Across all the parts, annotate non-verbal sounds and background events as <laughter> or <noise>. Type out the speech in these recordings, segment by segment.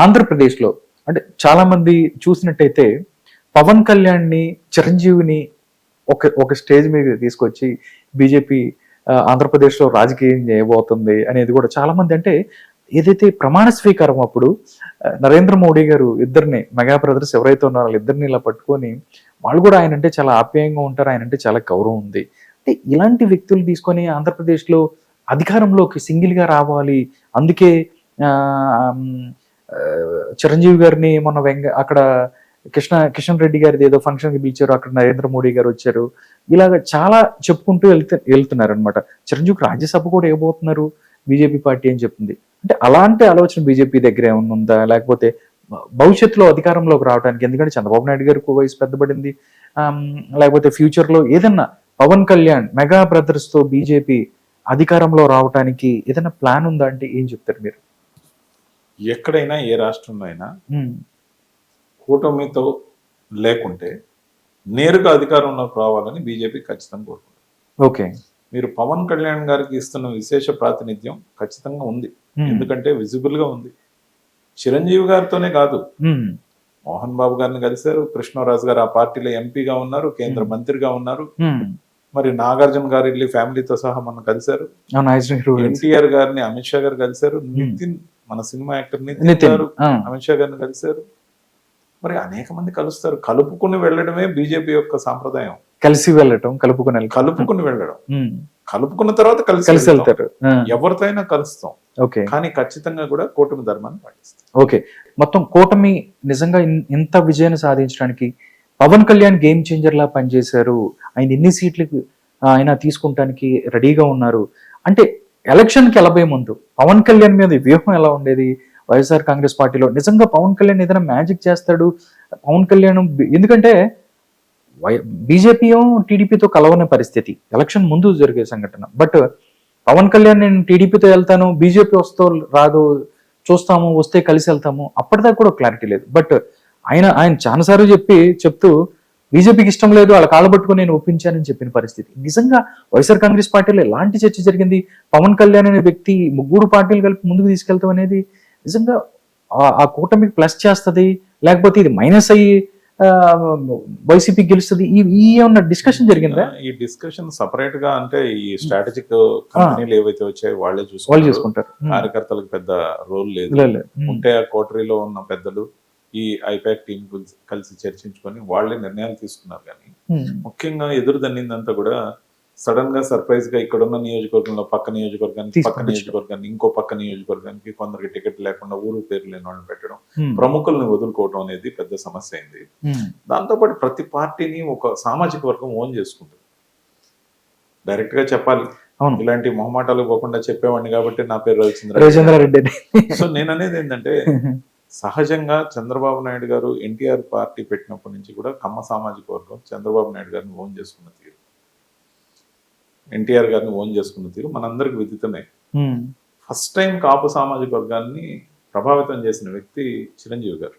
ఆంధ్రప్రదేశ్లో అంటే చాలా మంది చూసినట్టయితే పవన్ కళ్యాణ్ని చిరంజీవిని ఒక ఒక స్టేజ్ మీద తీసుకొచ్చి బీజేపీ ఆంధ్రప్రదేశ్లో రాజకీయం చేయబోతుంది అనేది కూడా చాలా మంది అంటే ఏదైతే ప్రమాణ స్వీకారం అప్పుడు నరేంద్ర మోడీ గారు ఇద్దరిని మెగా బ్రదర్స్ ఎవరైతే ఉన్నారో ఇద్దరిని ఇలా పట్టుకొని వాళ్ళు కూడా ఆయన అంటే చాలా ఆప్యాయంగా ఉంటారు ఆయన అంటే చాలా గౌరవం ఉంది. అంటే ఇలాంటి వ్యక్తులు తీసుకొని ఆంధ్రప్రదేశ్లో అధికారంలోకి సింగిల్గా రావాలి అందుకే ఆ, చిరంజీవి గారిని మొన్న వెంగ అక్కడ కృష్ణ కిషన్ రెడ్డి గారిది ఏదో ఫంక్షన్కి పిలిచారు అక్కడ నరేంద్ర మోడీ గారు వచ్చారు. ఇలాగ చాలా చెప్పుకుంటూ వెళ్తే వెళ్తున్నారు అనమాట చిరంజీవికి రాజ్యసభ కూడా ఇవ్వబోతున్నారు బీజేపీ పార్టీ అని చెప్తుంది అంటే అలాంటి ఆలోచన బీజేపీ దగ్గర ఏమన్నా ఉందా? లేకపోతే భవిష్యత్తులో అధికారంలోకి రావడానికి ఎందుకంటే చంద్రబాబు నాయుడు గారికి వయసు పెద్దబడింది లేకపోతే ఫ్యూచర్లో ఏదన్నా పవన్ కళ్యాణ్ మెగా బ్రదర్స్తో బీజేపీ అధికారంలో రావడానికి ఏదైనా ప్లాన్ ఉందా అంటే ఏం చెప్తారు మీరు? ఎక్కడైనా ఏ రాష్ట్రంలో అయినా కూటమితో లేకుంటే నేరుగా అధికారంలోకి రావాలని బీజేపీ ఖచ్చితంగా కోరుకుంటుంది. ఓకే. మీరు పవన్ కళ్యాణ్ గారికి ఇస్తున్న విశేష ప్రాతినిధ్యం ఖచ్చితంగా ఉంది. ఎందుకంటే విజిబుల్గా ఉంది. చిరంజీవి గారితోనే కాదు. మోహన్ బాబు గారిని కలిశారు. కృష్ణరాజు గారు ఆ పార్టీలో ఎంపీగా ఉన్నారు. కేంద్ర. మంత్రిగా ఉన్నారు. మరి నాగార్జున గారు వెళ్ళి ఫ్యామిలీతో సహా మొన్న కలిశారు. ఎన్టీఆర్ గారిని అమిత్ షా గారు కలిశారు. నితిన్ మన సినిమా యాక్టర్ నితిన్. అమిత్ షా గారిని కలిశారు. మరి అనేక మంది కలుస్తారు. కలుపుకుని వెళ్ళడమే బీజేపీ యొక్క సాంప్రదాయం. కలిసి వెళ్ళటం కలుపుకొని కలుపుకుని వెళ్ళడం. కలుపుకున్న తర్వాత కలిసి కలిసి వెళ్తాం. వెళ్తారు. ఎవరితో అయినా కలుస్తాం. ఓకే. కానీ ఖచ్చితంగా కూడా కూటమి ధర్మాన్ని పాటిస్తాం. ఓకే. మొత్తం కూటమి నిజంగా ఇంత విజయాన్ని సాధించడానికి పవన్ కళ్యాణ్ గేమ్ చేంజర్ లా పనిచేశారు. ఆయన ఎన్ని సీట్లకు ఆ, ఆయన తీసుకుంటానికి రెడీగా ఉన్నారు. అంటే ఎలక్షన్కి వెళ్ళబోయే ముందు పవన్ కళ్యాణ్ మీద వ్యూహం ఎలా ఉండేది? వైఎస్ఆర్ కాంగ్రెస్ పార్టీలో నిజంగా పవన్ కళ్యాణ్ ఏదైనా మ్యాజిక్ చేస్తాడు? పవన్ కళ్యాణ్ ఎందుకంటే ఎందుకంటే బీజేపీ టీడీపీతో కలవని పరిస్థితి. ఎలక్షన్ ముందు జరిగే సంఘటన. బట్ పవన్ కళ్యాణ్ నేను టీడీపీతో వెళ్తాను బీజేపీ వస్తో రాదు చూస్తాము వస్తే కలిసి వెళ్తాము అప్పటిదాకా కూడా క్లారిటీ లేదు. బట్ ఆయన ఆయన చాలాసార్లు చెప్పి చెప్తూ బీజేపీకి ఇష్టం లేదు వాళ్ళ కాళ్ళ పట్టుకుని నేను ఒప్పించానని చెప్పిన పరిస్థితి. నిజంగా వైఎస్ఆర్ కాంగ్రెస్ పార్టీలో ఎలాంటి చర్చ జరిగింది? పవన్ కళ్యాణ్ అనే వ్యక్తి ముగ్గురు పార్టీలు కలిపి ముందుకు తీసుకెళ్తాం అనేది నిజంగా ఆ- కూటమికి ప్లస్ చేస్తది లేకపోతే ఇది మైనస్ అయ్యి వైసీపీ గెలుస్తుంది ఈ ఏమన్నా డిస్కషన్ జరిగిందా? ఈ డిస్కషన్ సపరేట్గా అంటే ఈ స్ట్రాటజిక్ కంపెనీలు ఏవైతే వచ్చాయో వాళ్ళే వాళ్ళు చూసుకుంటారు. కార్యకర్తలకు పెద్ద రోల్ లేదు. ఉంటే ఆ కోటరీలో ఉన్న పెద్దలు ఈ ఐపాక్ టీం కలిసి చర్చించుకొని వాళ్ళే నిర్ణయాలు తీసుకున్నారు కానీ. ముఖ్యంగా ఎదురు దన్నిందంతా కూడా సడన్గా సర్ప్రైజ్గా ఇక్కడ ఉన్న నియోజకవర్గంలో పక్క నియోజకవర్గానికి పక్క నియోజకవర్గానికి ఇంకో పక్క నియోజకవర్గానికి కొందరికి టికెట్ లేకుండా ఊరు పేరు లేని వాళ్ళని పెట్టడం. ప్రముఖుల్ని వదులుకోవడం అనేది పెద్ద సమస్య అయింది. దాంతోపాటు ప్రతి పార్టీని ఒక సామాజిక వర్గం ఓన్ చేసుకుంటుంది డైరెక్ట్గా చెప్పాలి అవును ఇలాంటి మొహమాటాలు పోకుండా చెప్పేవాడిని కాబట్టి నా పేరు రవిచంద్ర రవిచంద్రారెడ్డి. సో నేను అనేది ఏంటంటే <laughs> సహజంగా చంద్రబాబు నాయుడు గారు ఎన్టీఆర్ పార్టీ పెట్టినప్పటి నుంచి కూడా కమ్మ సామాజిక వర్గం చంద్రబాబు నాయుడు గారిని ఓన్ చేసుకున్న తీరు ఎన్టీఆర్ గారిని ఓన్ చేసుకున్న తీరు మనందరికి విదితమే. ఫస్ట్ టైం కాపు సామాజిక వర్గాన్ని ప్రభావితం చేసిన వ్యక్తి చిరంజీవి గారు.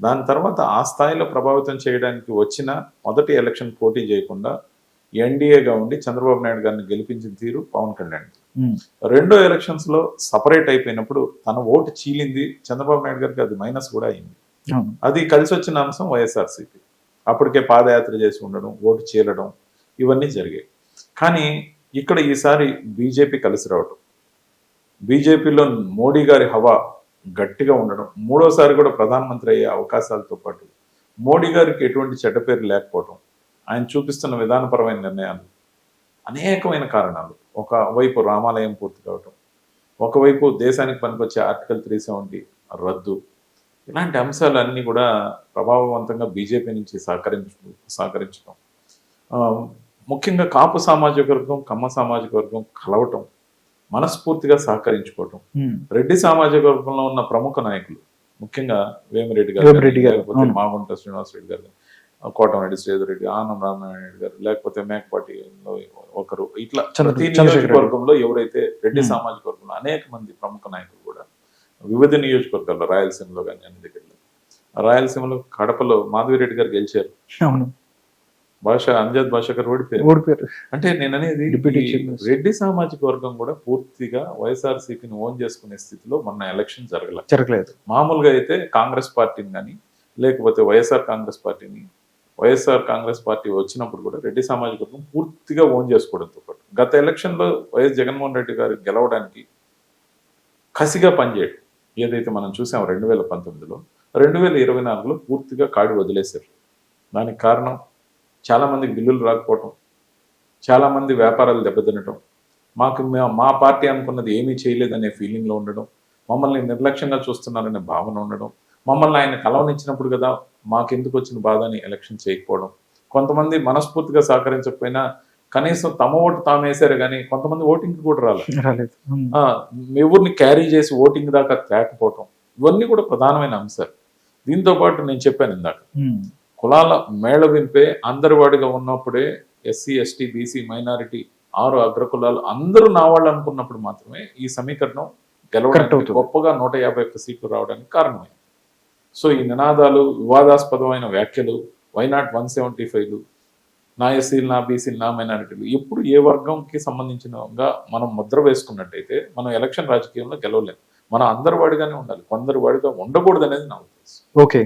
దాని తర్వాత ఆ స్థాయిలో ప్రభావితం చేయడానికి వచ్చిన మొదటి ఎలక్షన్ పోటీ చేయకుండా ఎన్డీఏగా ఉండి చంద్రబాబు నాయుడు గారిని గెలిపించిన తీరు పవన్ కళ్యాణ్. రెండో ఎలక్షన్స్లో సపరేట్ అయిపోయినప్పుడు తన ఓటు చీలింది చంద్రబాబు నాయుడు గారికి అది మైనస్ కూడా అయింది. అది కలిసి వచ్చిన అంశం వైఎస్ఆర్సీపీ. అప్పటికే పాదయాత్ర చేసి ఉండడం ఓటు చీలడం ఇవన్నీ జరిగాయి. కానీ ఇక్కడ ఈసారి బీజేపీ కలిసి రావడం బీజేపీలో మోడీ గారి హవా గట్టిగా ఉండడం మూడోసారి కూడా ప్రధానమంత్రి అయ్యే అవకాశాలతో పాటు మోడీ గారికి ఎటువంటి చెడ్డ పేరు లేకపోవడం ఆయన చూపిస్తున్న విధానపరమైన నిర్ణయాలు అనేకమైన కారణాలు. ఒకవైపు రామాలయం పూర్తి కావటం ఒకవైపు దేశానికి పనికొచ్చే ఆర్టికల్ త్రీ సెవెంటీ రద్దు ఇలాంటి అంశాలన్నీ కూడా ప్రభావవంతంగా బీజేపీ నుంచి సహకరించ సహకరించడం ముఖ్యంగా కాపు సామాజిక వర్గం కమ్మ సామాజిక వర్గం కలవటం మనస్ఫూర్తిగా సహకరించుకోవటం. రెడ్డి సామాజిక వర్గంలో ఉన్న ప్రముఖ నాయకులు ముఖ్యంగా వేమిరెడ్డి గారు లేకపోతే. మాగుంట శ్రీనివాసరెడ్డి గారు. కోటమిరెడ్డి శ్రీధర్ రెడ్డి ఆనం రామనారాయణ గారు లేకపోతే మేకపాటిలో ఒకరు. ఇట్లా రెడ్డి. నియోజకవర్గంలో ఎవరైతే రెడ్డి. సామాజిక వర్గంలో అనేక మంది ప్రముఖ నాయకులు కూడా వివిధ నియోజకవర్గాల్లో రాయలసీమలో కానీ అన్ని దగ్గరలో. రాయలసీమలో కడపలో మాధవిరెడ్డి గారు గెలిచారు. భాష అంజద్ భాషకర్ ఓడిపోయారు. ఓడిపోయారు. అంటే నేను అనేది. రెడ్డి సామాజిక వర్గం కూడా పూర్తిగా వైఎస్ఆర్సీపీని ఓన్ చేసుకునే స్థితిలో మొన్న ఎలక్షన్ జరగలేదు జరగలేదు. మామూలుగా అయితే కాంగ్రెస్ పార్టీని కానీ లేకపోతే వైఎస్ఆర్ కాంగ్రెస్ పార్టీని వైఎస్ఆర్ కాంగ్రెస్ పార్టీ వచ్చినప్పుడు కూడా రెడ్డి సామాజిక వర్గం పూర్తిగా ఓన్ చేసుకోవడంతో పాటు గత ఎలక్షన్లో వైఎస్ జగన్మోహన్ రెడ్డి గారు గెలవడానికి కసిగా పనిచేయడం ఏదైతే మనం చూసాం రెండు వేల పంతొమ్మిదిలో రెండు వేల ఇరవై నాలుగులో పూర్తిగా కాడి వదిలేశారు. దానికి కారణం చాలామంది బిల్లులు రాకపోవటం చాలామంది వ్యాపారాలు దెబ్బతినటం మాకు మా పార్టీ అనుకున్నది ఏమీ చేయలేదనే ఫీలింగ్లో ఉండడం మమ్మల్ని నిర్లక్ష్యంగా చూస్తున్నారనే భావన ఉండడం మమ్మల్ని ఆయన కలవనిచ్చినప్పుడు కదా మాకెందుకు వచ్చిన బాధ అని ఎలక్షన్ చేయకపోవడం. కొంతమంది మనస్ఫూర్తిగా సహకరించకపోయినా కనీసం తమ ఓటు తాము వేశారు కానీ కొంతమంది ఓటింగ్ కూడా రాలేదు. ఎవరిని క్యారీ చేసి ఓటింగ్ దాకా తేకపోవటం ఇవన్నీ కూడా ప్రధానమైన అంశాలు. దీంతో పాటు నేను చెప్పాను ఇందాక. కులాల మేళ వింపే అందరివాడిగా ఉన్నప్పుడే ఎస్సీ ఎస్టీ బీసీ మైనారిటీ ఆరు అగ్రకులాలు అందరూ నా వాళ్ళు అనుకున్నప్పుడు మాత్రమే ఈ సమీకరణం గెలవడానికి. గొప్పగా నూట యాభై ఒక్క సీట్లు రావడానికి కారణమైంది. సో ఈ నినాదాలు వివాదాస్పదమైన వ్యాఖ్యలు వైనాట్ వన్ సెవెంటీ ఫైవ్లు నా ఎస్సీలు నా బీసీలు నా మైనారిటీలు ఎప్పుడు ఏ వర్గంకి సంబంధించినగా మనం ముద్ర వేసుకున్నట్టయితే మనం ఎలక్షన్ రాజకీయంలో గెలవలేము మనం అందరి వాడిగానే ఉండాలి. కొందరి వాడిగా ఉండకూడదు అనేది నా ఉద్దేశం. ఓకే.